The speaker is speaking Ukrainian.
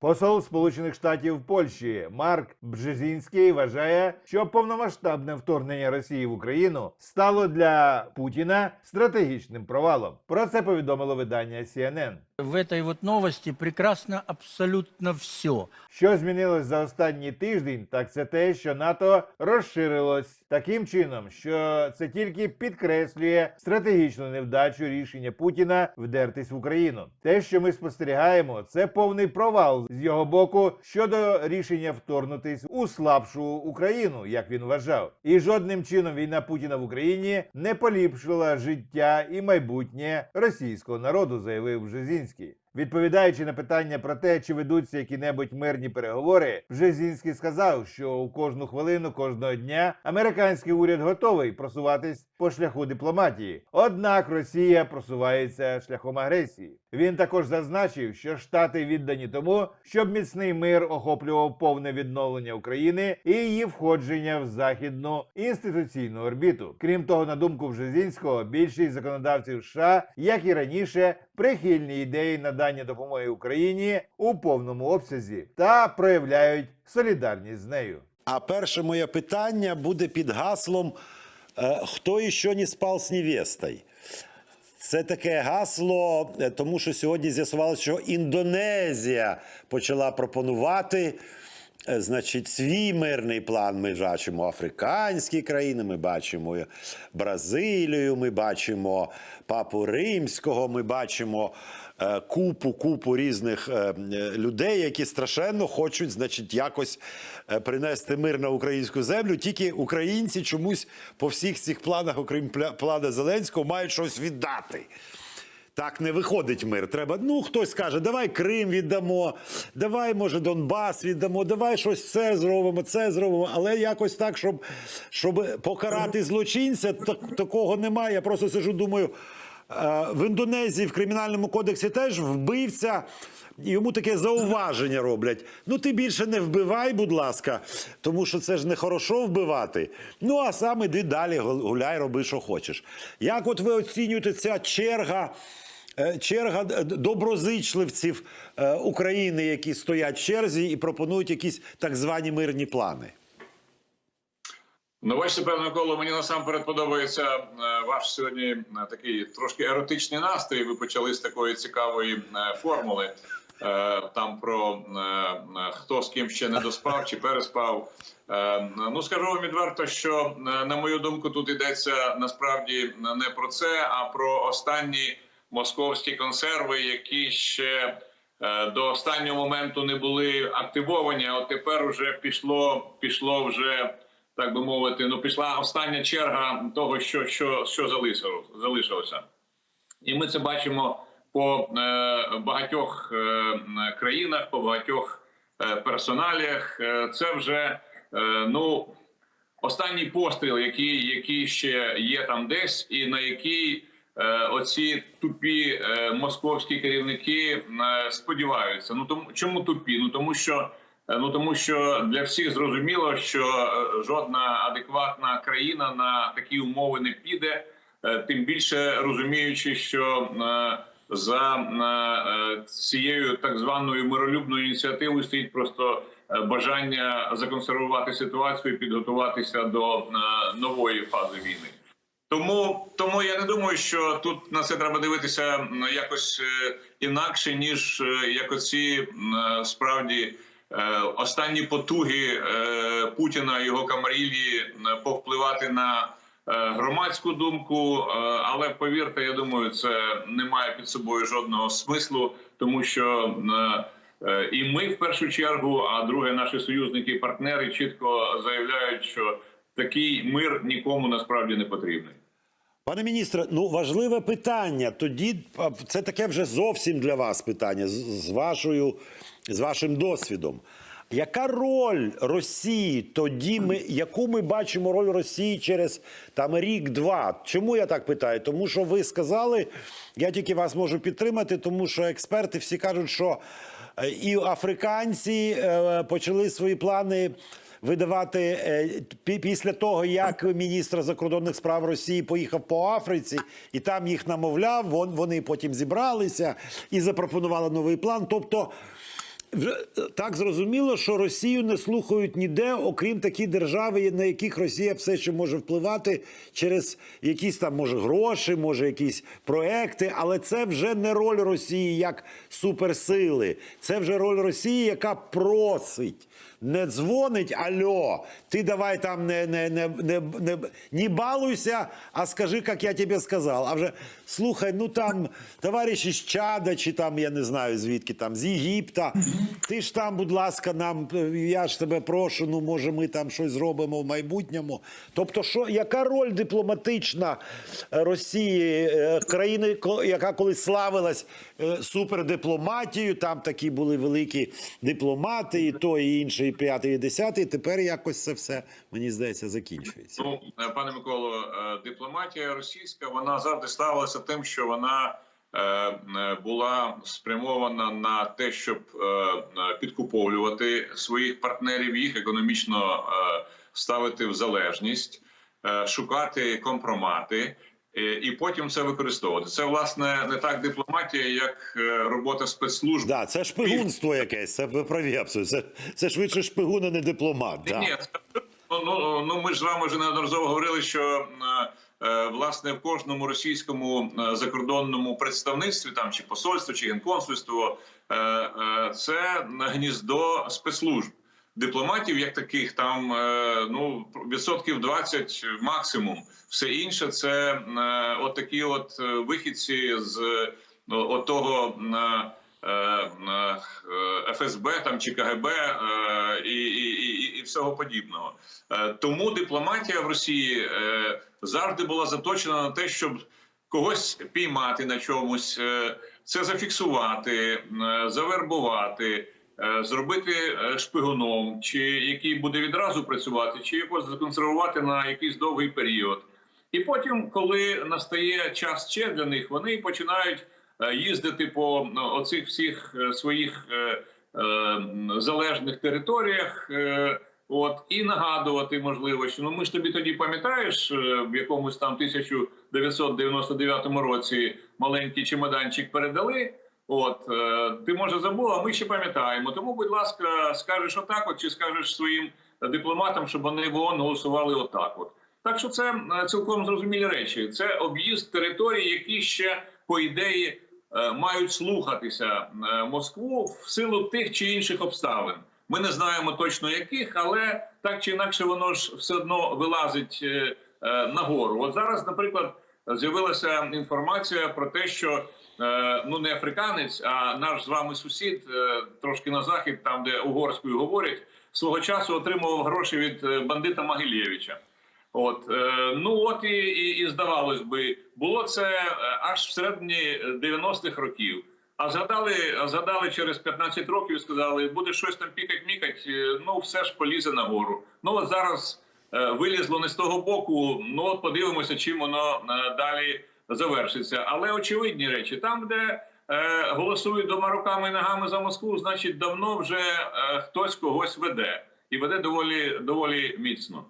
Посол Сполучених Штатів Польщі Марк Бжезінський вважає, що повномасштабне вторгнення Росії в Україну стало для Путіна стратегічним провалом. Про це повідомило видання CNN. В этой вот новости прекрасно абсолютно все. Що змінилось за останній тиждень, так це те, що НАТО розширилось таким чином, що це тільки підкреслює стратегічну невдачу рішення Путіна вдертись в Україну. Те, що ми спостерігаємо, це повний провал з його боку щодо рішення вторгнутись у слабшу Україну, як він вважав. І жодним чином війна Путіна в Україні не поліпшила життя і майбутнє російського народу, заявив Бжезінський. Відповідаючи на питання про те, чи ведуться які-небудь мирні переговори, Бжезінський сказав, що у кожну хвилину кожного дня американський уряд готовий просуватись по шляху дипломатії. Однак Росія просувається шляхом агресії. Він також зазначив, що Штати віддані тому, щоб міцний мир охоплював повне відновлення України і її входження в західну інституційну орбіту. Крім того, на думку Бжезінського, більшість законодавців США, як і раніше, прихильні ідеї надання допомоги Україні у повному обсязі та проявляють солідарність з нею. А перше моє питання буде під гаслом е, Хто іще не спав з невестою? Це таке гасло, е, тому що сьогодні з'ясувалося, що Індонезія почала пропонувати. Е, Значить, свій мирний план ми бачимо африканські країни, ми бачимо Бразилію, ми бачимо Папу Римського, ми бачимо е, купу купу різних е, е, людей, які страшенно хочуть, значить, якось е, принести мир на українську землю. Тільки українці чомусь по всіх цих планах, окрім плана Зеленського, мають щось віддати. Так не виходить мир. Треба, ну хтось каже, давай Крим віддамо, давай, може, Донбас віддамо, давай щось це зробимо, це зробимо. Але якось так, щоб, щоб покарати злочинця, так, такого немає. Я просто сижу, думаю. е, В Індонезії в кримінальному кодексі теж вбивця, йому таке зауваження роблять. Ну ти більше не вбивай, будь ласка, тому що це ж не хорошо вбивати. Ну а сам іди далі, гуляй, роби, що хочеш. Як от ви оцінюєте ця черга? Е, Черга доброзичливців е, України, які стоять в черзі і пропонують якісь так звані мирні плани. Ну, бачите, певно, Микола, мені насамперед подобається е, ваш сьогодні такий трошки еротичний настрій. Ви почали з такої цікавої формули. Там про хто з ким ще не доспав чи переспав. Ну скажу вам відверто, що на мою думку, тут йдеться насправді не про це, а про останні московські консерви, які ще е, до останнього моменту не були активовані. А тепер вже пішло, пішло вже так би мовити. Ну пішла остання черга того, що, що, що залишилося. І ми це бачимо по е, багатьох е, країнах, по багатьох персоналіях. Е, це вже ну останній постріл, який, який ще є там десь, і на який оці тупі е, московські керівники е, сподіваються. Ну тому чому тупі? Ну тому що. е, Ну тому що для всіх зрозуміло, що е, жодна адекватна країна на такі умови не піде, Е, тим більше розуміючи, що е, за е, цією так званою миролюбною ініціативою стоїть просто е, бажання законсервувати ситуацію і підготуватися до е, нової фази війни. Тому, тому я не думаю, що тут на це треба дивитися якось е, інакше, ніж е, як оці е, справді останні потуги Путіна його камарілі повпливати на громадську думку. Але повірте, я думаю, це не має під собою жодного смислу, тому що і ми в першу чергу, а друге, наші союзники і партнери чітко заявляють, що такий мир нікому насправді не потрібний. Пане міністре, ну важливе питання. Тоді це таке вже зовсім для вас питання з, вашою з вашим досвідом. Яка роль Росії тоді? Ми яку ми бачимо роль Росії через там рік-два? Чому я так питаю? Тому що ви сказали, я тільки вас можу підтримати, тому що експерти всі кажуть, що е, і африканці е, почали свої плани видавати е, після того, як міністр закордонних справ Росії поїхав по Африці і там їх намовляв. Вон вони потім зібралися і запропонували новий план. Тобто. Е, так зрозуміло, що Росію не слухають ніде, окрім такі держави, на яких Росія все ще може впливати через якісь там може гроші, може якісь проекти. Але це вже не роль Росії як суперсили. Це вже роль Росії, яка просить. Не дзвонить, альо, ти давай там не, не, не, не, не, не балуйся, а скажи, як я тобі сказав. А вже слухай, ну там товариш із Чада, чи там я не знаю звідки там, з Єгипта. Ти ж там, будь ласка, нам я ж тебе прошу, ну може ми там щось зробимо в майбутньому. Тобто, що яка роль дипломатична е, Росії, е, країни, яка колись славилась е, супердипломатією, там такі були великі дипломати, і то, і інше, п'ятий, десятий. Тепер якось це все, мені здається, закінчується. Ну, е, пане Миколо, е, дипломатія російська вона завжди ставилася тим, що вона е, була спрямована на те, щоб підкуповлювати своїх партнерів, їх економічно ставити в залежність, шукати компромати. Е, І потім це використовувати. Це власне не так дипломатія, як е, робота спецслужб. Да, це шпигунство якесь, це ви праві абсолютно. Це, це швидше шпигун, а не дипломат. Да. Ні, це- ну, ну, ми ж з вами вже неодноразово говорили, що е, власне в кожному російському закордонному представництві, там чи посольство, чи генконсульство, це гніздо спецслужб. Дипломатів, як таких, там е, ну відсотків 20 максимум. Все інше це е, от такі от е, вихідці з от того ФСБ там чи КГБ і, і, і, і всього подібного. Тому дипломатія в Росії завжди була заточена на те, щоб когось піймати на чомусь, це зафіксувати, завербувати. Е, Зробити е, шпигуном, чи який буде відразу працювати, чи якось законсервувати на якийсь довгий період. І потім, коли настає час ще для них, вони починають е, їздити по оцих всіх своїх залежних територіях. От і нагадувати можливо, що ну ми ж тобі тоді пам'ятаєш в якомусь там 1999 році маленький чемоданчик передали. От е, ти може забула, ми ще пам'ятаємо. Тому, будь ласка, скажеш отак, от чи скажеш своїм дипломатам, щоб вони в ООН голосували отак. От так що це е, цілком зрозумілі речі. Це об'їзд територій, які ще по ідеї е, мають слухатися Москву в силу тих чи інших обставин. Ми не знаємо точно яких, але так чи інакше воно ж все одно вилазить нагору. От зараз, наприклад, з'явилася інформація про те, що е, ну не африканець, а наш з вами сусід е, трошки на захід, там де угорською говорять, свого часу отримував гроші від е, бандита Могилєвича. От ну от і, і, і здавалось би, було це аж всередині 90-х років. А згадали, а згадали через 15 років, сказали, буде щось там пікать мікать ну все ж полізе нагору. Ну от зараз вилізло не з того боку. Ну подивимося, чим воно е, далі завершиться. Але очевидні речі, там, де е, голосують двома руками і ногами за Москву, значить давно вже е, хтось когось веде і веде доволі доволі міцно.